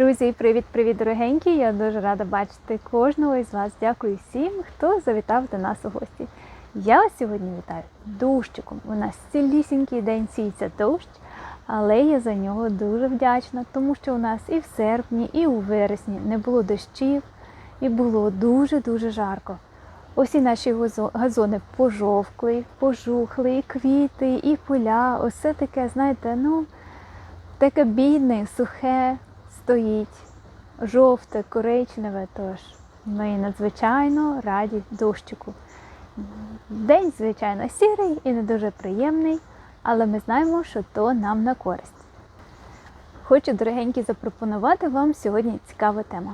Друзі, привіт-привіт, дорогенькі! Я дуже рада бачити кожного із вас. Дякую всім, хто завітав до нас у гості. Я вас сьогодні вітаю дощиком. У нас цілісінький день сіється дощ, але я за нього дуже вдячна, тому що у нас і в серпні, і у вересні не було дощів, і було дуже-дуже жарко. Усі наші газони пожовкли, пожухли, і квіти, і поля. Усе таке, знаєте, ну таке бідне, сухе стоїть, жовте, коричневе. Тож ми надзвичайно раді дощику. День, звичайно, сірий і не дуже приємний, але ми знаємо, що то нам на користь. Хочу, дорогенькі, запропонувати вам сьогодні цікаву тему.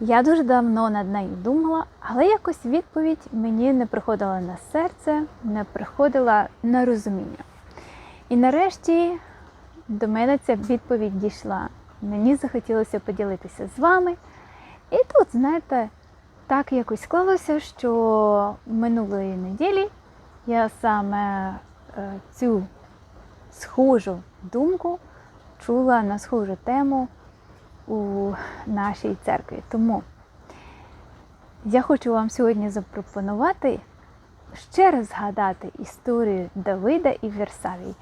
Я дуже давно над нею думала, але якось відповідь мені не приходила на серце, не приходила на розуміння. І нарешті до мене ця відповідь дійшла. Мені захотілося поділитися з вами. І тут, знаєте, так якось склалося, що минулої неділі я саме е, цю схожу думку чула на схожу тему у нашій церкві. Тому я хочу вам сьогодні запропонувати ще раз згадати історію Давида і Версавій.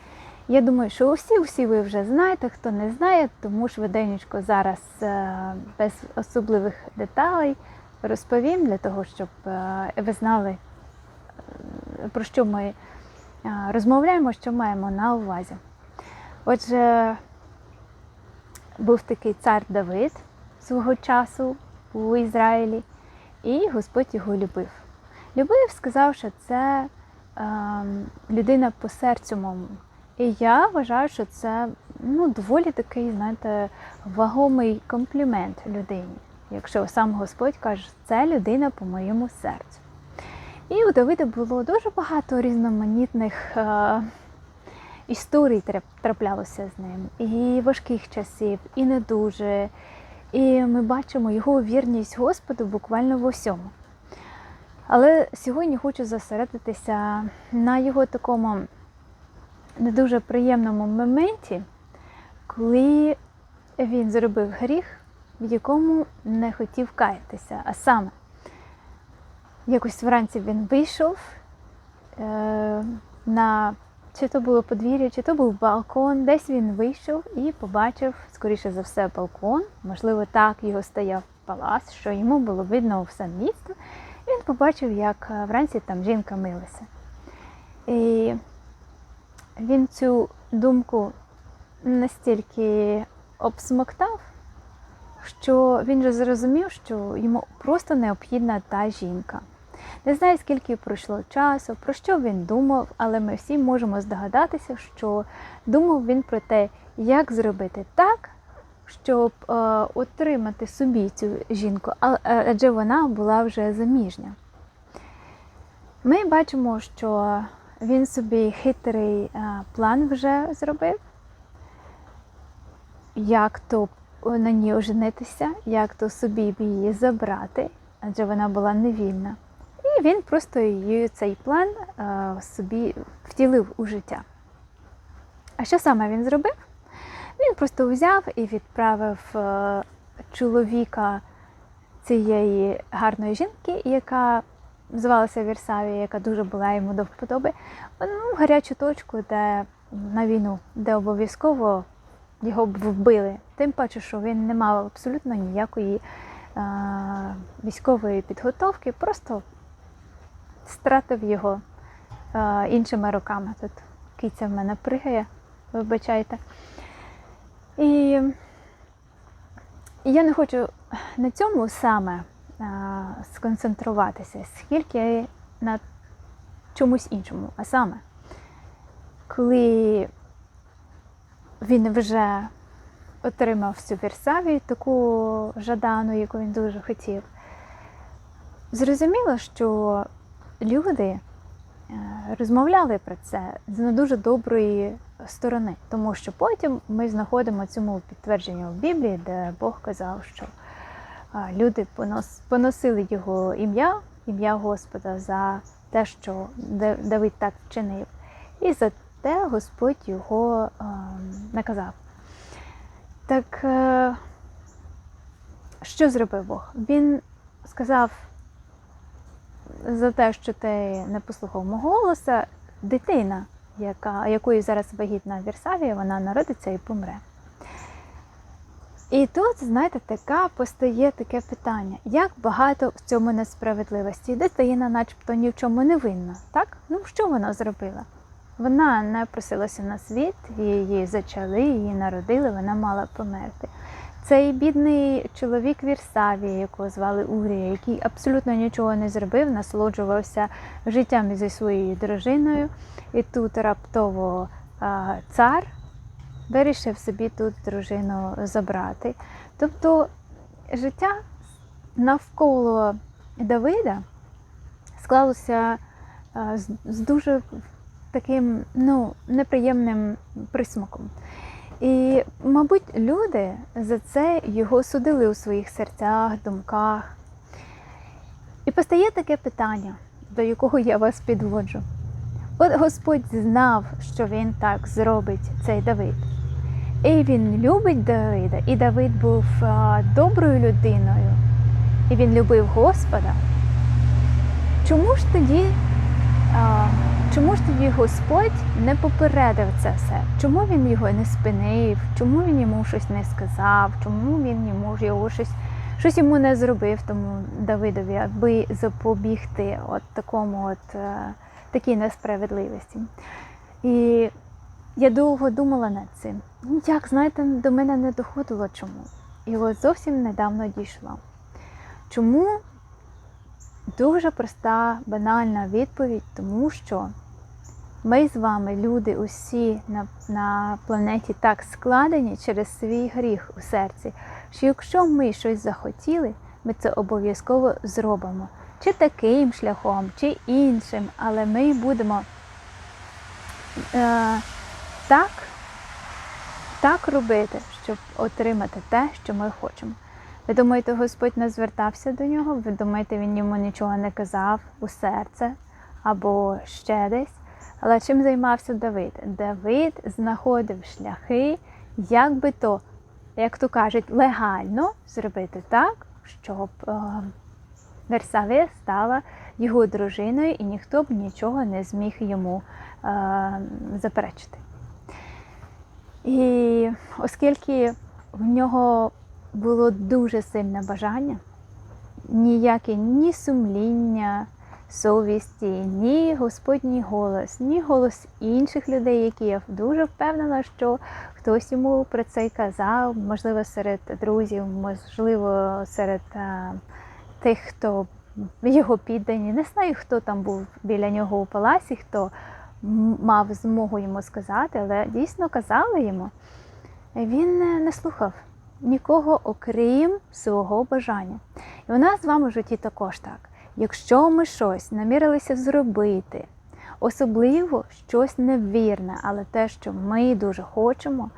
Я думаю, що усі усі ви вже знаєте, хто не знає, тому швиденько зараз е, без особливих деталей розповім для того, щоб е, ви знали, е, про що ми розмовляємо, що маємо на увазі. Отже, був такий цар Давид свого часу у Ізраїлі, і Господь його любив. Любив, сказав, що це е, людина по серцю моєму. І я вважаю, що це ну, доволі такий, знаєте, вагомий комплімент людині, якщо сам Господь каже, це людина по моєму серцю. І у Давида було дуже багато різноманітних е, історій траплялося з ним, і важких часів, і не дуже. І ми бачимо його вірність Господу буквально в усьому. Але сьогодні хочу зосередитися на його такому не дуже приємному моменті, коли він зробив гріх, в якому не хотів каятися. А саме, якось вранці він вийшов е, на чи то було подвір'я, чи то був балкон, десь він вийшов і побачив, скоріше за все, балкон. Можливо, так його стояв палац, що йому було видно все місто. Він побачив, як е, вранці там жінка милася. І він цю думку настільки обсмоктав, що він же зрозумів, що йому просто необхідна та жінка. Не знаю, скільки пройшло часу, про що він думав, але ми всі можемо здогадатися, що думав він про те, як зробити так, щоб е, отримати собі цю жінку, е, адже вона була вже заміжня. Ми бачимо, що він собі хитрий е, план вже зробив, як то на ній оженитися, як то собі її забрати, адже вона була невільна. І він просто її цей план е, собі втілив у життя. А що саме він зробив? Він просто взяв і відправив е, чоловіка цієї гарної жінки, яка звалася Вірсавія, яка дуже була йому до вподоби, ну, в гарячу точку, де на війну, де обов'язково його б вбили. Тим паче, що він не мав абсолютно ніякої е, військової підготовки, просто стратив його е, іншими руками. Тут киця в мене пригає, вибачайте. І я не хочу на цьому саме сконцентруватися, скільки на чомусь іншому. А саме, коли він вже отримав цю Вірсавію, таку жадану, яку він дуже хотів, зрозуміло, що люди е, розмовляли про це з не дуже доброї сторони, тому що потім ми знаходимо цьому підтвердження в Біблії, де Бог казав, що люди поносили його ім'я, ім'я Господа за те, що Давид так вчинив, і за те Господь його наказав. Так е, що зробив Бог? Він сказав за те, що ти не послухав мого голоса, дитина, яка, якою зараз вагітна Вірсавія, вона народиться і помре. І тут, знаєте, така постає таке питання: як багато в цьому несправедливості? Дитина, начебто, ні в чому не винна. Так? Ну що вона зробила? Вона не просилася на світ, її зачали, її народили, вона мала померти. Цей бідний чоловік Вірсавія, якого звали Урія, який абсолютно нічого не зробив, насолоджувався життям зі своєю дружиною, і тут раптово цар вирішив собі тут дружину забрати. Тобто життя навколо Давида склалося з, з дуже таким ну, неприємним присмаком. І, мабуть, люди за це його судили у своїх серцях, думках. І постає таке питання, до якого я вас підводжу. От Господь знав, що він так зробить цей Давид. І він любить Давида, і Давид був доброю людиною, і він любив Господа. Чому ж тоді, чому ж тоді Господь не попередив це все? Чому він його не спинив? Чому він йому щось не сказав? Чому він йому його щось, щось йому не зробив тому Давидові, аби запобігти от такому от е, такій несправедливості? І я довго думала над цим. Ніяк, знаєте, до мене не доходило чому. І от зовсім недавно дійшла. Чому дуже проста, банальна відповідь, тому що ми з вами, люди, усі на, на планеті так складені через свій гріх у серці, що якщо ми щось захотіли, ми це обов'язково зробимо. Чи таким шляхом, чи іншим, але ми будемо е, так, так робити, щоб отримати те, що ми хочемо. Ви думаєте, Господь не звертався до нього? Ви думаєте, він йому нічого не казав у серце або ще десь? Але чим займався Давид? Давид знаходив шляхи, як би то, як то кажуть, легально зробити так, щоб е, Версавія стала його дружиною і ніхто б нічого не зміг йому е, заперечити. І оскільки в нього було дуже сильне бажання, ніяке ні сумління, совісті, ні Господній голос, ні голос інших людей, які я дуже впевнена, що хтось йому про це й казав, можливо, серед друзів, можливо, серед а, тих, хто його піддані. Не знаю, хто там був біля нього у паласі, хто мав змогу йому сказати, але дійсно казали йому. Він не слухав нікого, окрім свого бажання. І у нас з вами в житті також так. Якщо ми щось намірилися зробити, особливо щось невірне, але те, що ми дуже хочемо,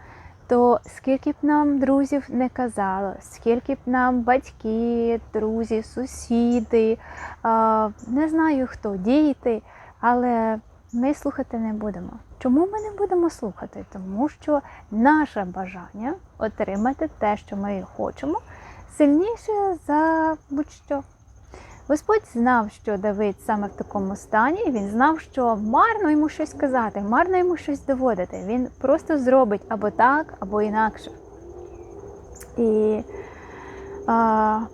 то скільки б нам друзів не казало, скільки б нам батьки, друзі, сусіди, не знаю хто, діти, але ми слухати не будемо. Чому ми не будемо слухати? Тому що наше бажання отримати те, що ми хочемо, сильніше за будь-що. Господь знав, що Давид саме в такому стані, він знав, що марно йому щось казати, марно йому щось доводити. Він просто зробить або так, або інакше. І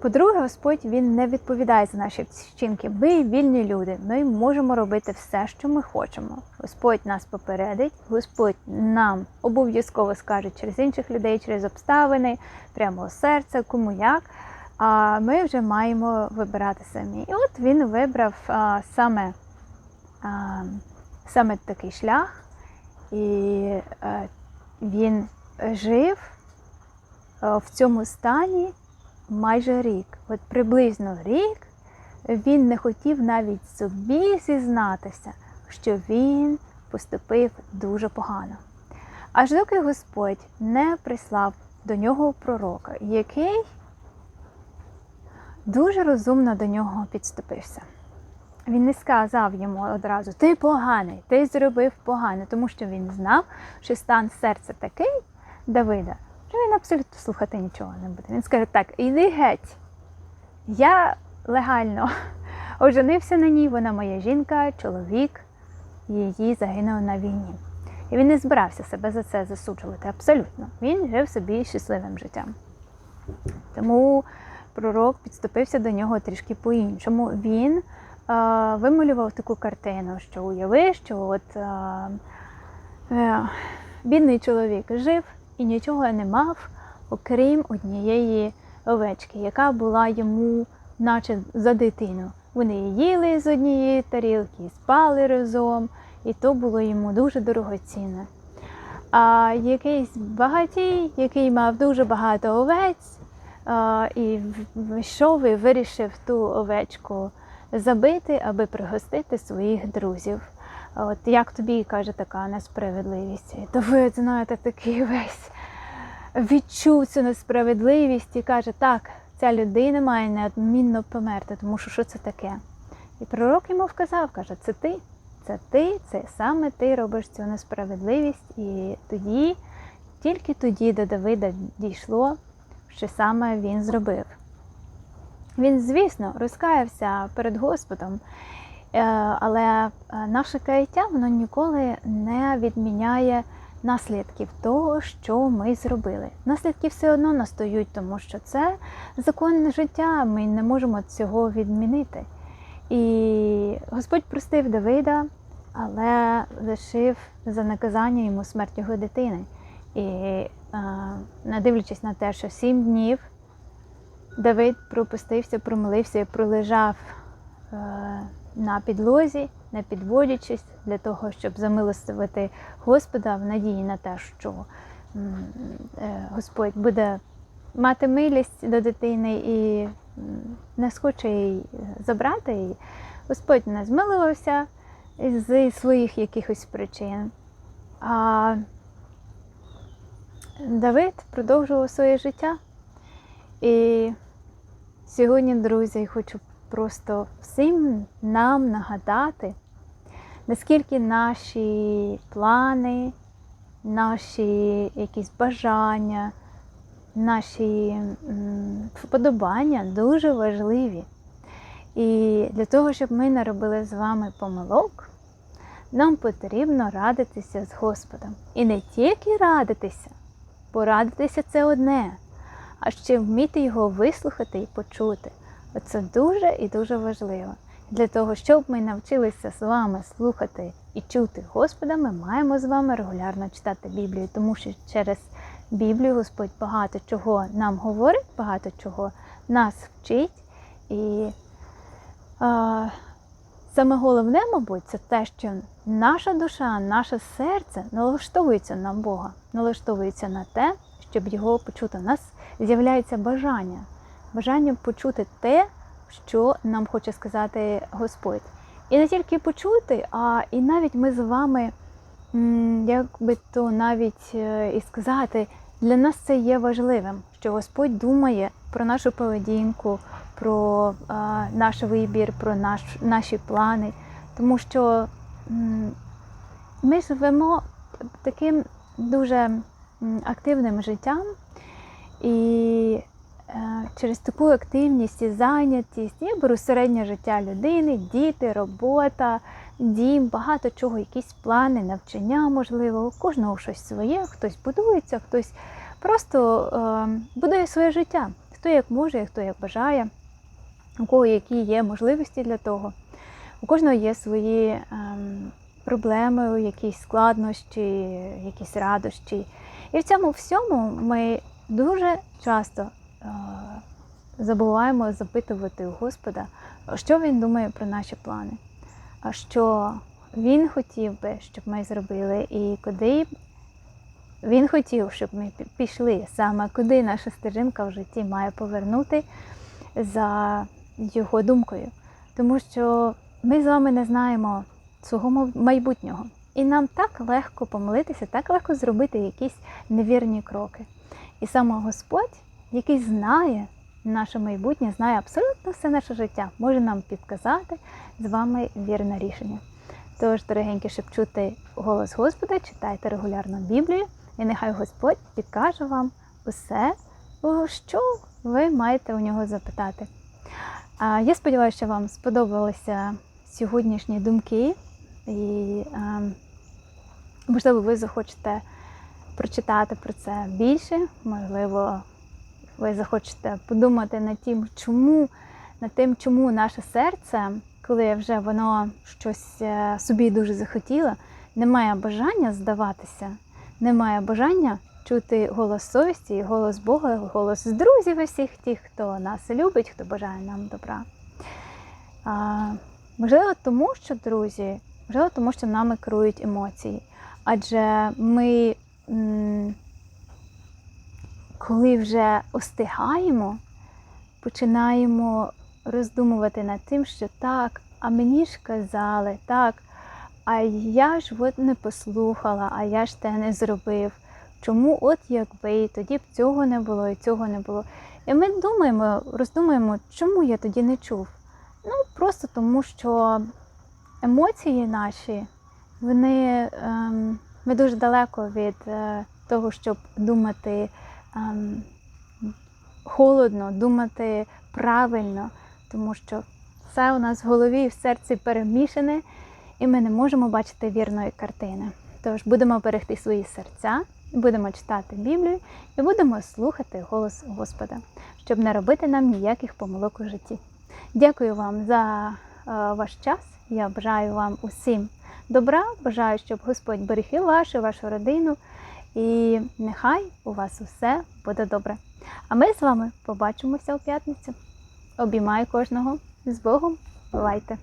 по-друге, Господь Він не відповідає за наші вчинки. Ми вільні люди, ми можемо робити все, що ми хочемо. Господь нас попередить, Господь нам обов'язково скаже через інших людей, через обставини, прямо серце, кому як. А ми вже маємо вибирати самі. І от він вибрав а, саме а, саме такий шлях, і а, він жив а, в цьому стані майже рік. От приблизно рік він не хотів навіть собі зізнатися, що він поступив дуже погано. Аж доки Господь не прислав до нього пророка, який дуже розумно до нього підступився. Він не сказав йому одразу Ти поганий, ти зробив погано, тому що він знав, що стан серця такий Давида, що він абсолютно слухати нічого не буде. Він скаже, так, іди геть. Я легально оженився на ній, вона моя жінка, чоловік, її загинув на війні. І він не збирався себе за це засуджувати абсолютно. Він жив собі щасливим життям. Тому пророк підступився до нього трішки по-іншому. Він е, вималював таку картину, що уяви, що от е, е, бідний чоловік жив і нічого не мав, окрім однієї овечки, яка була йому, наче за дитину. Вони їли з однієї тарілки, спали разом, і то було йому дуже дорогоцінне. А якийсь багатій, який мав дуже багато овець, і в- йшов і вирішив ту овечку забити, аби пригостити своїх друзів. От як тобі каже така несправедливість? То ви знаєте, такий весь відчув цю несправедливість і каже, так, ця людина має неодмінно померти, тому що що це таке? І пророк йому вказав, каже, це ти, це ти, це саме ти робиш цю несправедливість. І тоді, тільки тоді до Давида дійшло, що саме він зробив. Він, звісно, розкаявся перед Господом, але е, наше каяття воно ніколи не відміняє наслідків того, що ми зробили. Наслідки все одно настають, тому що це законне життя, ми не можемо цього відмінити. І Господь простив Давида, але лишив за наказання йому смерть його дитини. І е, не дивлячись на те, що сім днів Давид пропустився, промолився і пролежав е, на підлозі, не підводячись для того, щоб замилостивити Господа в надії на те, що е, Господь буде мати милість до дитини і не схоче її забрати її. Господь не змилувався з своїх якихось причин. А Давид продовжував своє життя. І сьогодні, друзі, хочу просто всім нам нагадати, наскільки наші плани, наші якісь бажання, наші вподобання дуже важливі. І для того, щоб ми не робили з вами помилок, нам потрібно радитися з Господом. І не тільки радитися, порадитися це одне, а ще вміти його вислухати і почути. Оце дуже і дуже важливо. Для того, щоб ми навчилися з вами слухати і чути Господа, ми маємо з вами регулярно читати Біблію, тому що через Біблію Господь багато чого нам говорить, багато чого нас вчить. І а, саме головне, мабуть, це те, що наша душа, наше серце налаштовується на Бога, налаштовується на те, щоб його почути. У нас з'являється бажання, бажання почути те, що нам хоче сказати Господь. І не тільки почути, а і навіть ми з вами, як би то навіть е, і сказати, для нас це є важливим, що Господь думає про нашу поведінку, про наш вибір, про наш, наші плани. Тому що ми живемо таким дуже активним життям, і через таку активність і зайнятість я беру середнє життя людини, діти, робота, дім, багато чого, якісь плани, навчання, можливо, у кожного щось своє, хтось будується, хтось просто е, будує своє життя. Хто як може, хто як бажає, у кого які є можливості для того. У кожного є свої ем, проблеми, якісь складнощі, якісь радощі. І в цьому всьому ми дуже часто е, забуваємо запитувати у Господа, що він думає про наші плани, а що він хотів би, щоб ми зробили, і куди він хотів, щоб ми пішли саме куди наша стежинка в житті має повернути за його думкою. Тому що ми з вами не знаємо свого майбутнього. І нам так легко помилитися, так легко зробити якісь невірні кроки. І саме Господь, який знає наше майбутнє, знає абсолютно все наше життя, може нам підказати з вами вірне рішення. Тож, дорогенькі, щоб чути голос Господа, читайте регулярно Біблію, і нехай Господь підкаже вам усе, що ви маєте у нього запитати. Я сподіваюся, що вам сподобалися сьогоднішні думки, і можливо, ви захочете прочитати про це більше, можливо, ви захочете подумати над тим, чому, над тим, чому наше серце, коли вже воно щось е, собі дуже захотіло, не має бажання здаватися, не має бажання чути голос совісті, голос Бога, голос друзів усіх тих, хто нас любить, хто бажає нам добра. А, можливо, тому що друзі, можливо, тому що нами керують емоції. Адже ми, коли вже остигаємо, починаємо роздумувати над тим, що так, а мені ж казали, так, а я ж от не послухала, а я ж те не зробив. Чому от якби і тоді б цього не було і цього не було. І ми думаємо, роздумуємо, чому я тоді не чув. Ну, просто тому, що емоції наші, вони ем, ми дуже далеко від е, того, щоб думати холодно, думати правильно, тому що все у нас в голові і в серці перемішане, і ми не можемо бачити вірної картини. Тож будемо берегти свої серця, будемо читати Біблію і будемо слухати голос Господа, щоб не робити нам ніяких помилок у житті. Дякую вам за е, ваш час. Я бажаю вам усім добра. Бажаю, щоб Господь берег і вашу, вашу родину. І нехай у вас усе буде добре. А ми з вами побачимося у п'ятницю. Обіймаю кожного з Богом. Бувайте!